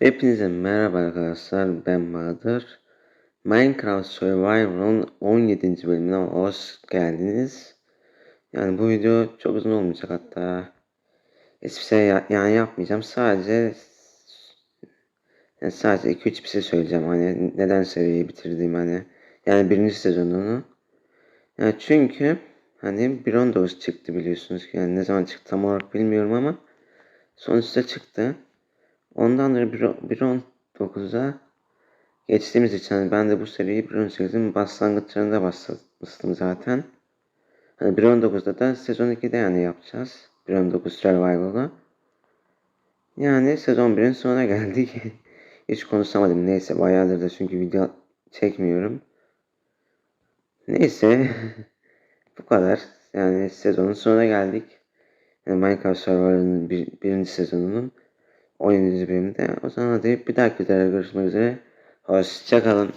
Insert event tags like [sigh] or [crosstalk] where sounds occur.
Hepinize merhaba arkadaşlar ben Bahadır. Minecraft Survival'ın 17. bölümüne hoş geldiniz. Yani bu video çok uzun olmayacak hatta. Hiçbir şey ya- yani yapmayacağım. Sadece yani sadece 2-3 bir şey söyleyeceğim hani neden seriyi bitirdiğim hani. Yani birinci sezonunu. Yani çünkü hani 1.19 çıktı biliyorsunuz ki yani ne zaman çıktı tam olarak bilmiyorum ama sonuçta çıktı. Ondan dolayı 1.19'a geçtiğimiz için hani ben de bu seriyi 1.18'in başlangıçlarında başlamıştım zaten. Hani 1.19'da da sezon 2'de yani yapacağız. 1.19 Survival'ı. Yani sezon 1'in sonuna geldik. [laughs] Hiç konuşamadım. Neyse bayağıdır da çünkü video çekmiyorum. Neyse. [laughs] bu kadar. Yani sezonun sonuna geldik. Yani Minecraft Survival'ın bir, birinci sezonunun 17. bölümde. O zaman hadi bir dahaki videoda görüşmek üzere. Hoşçakalın.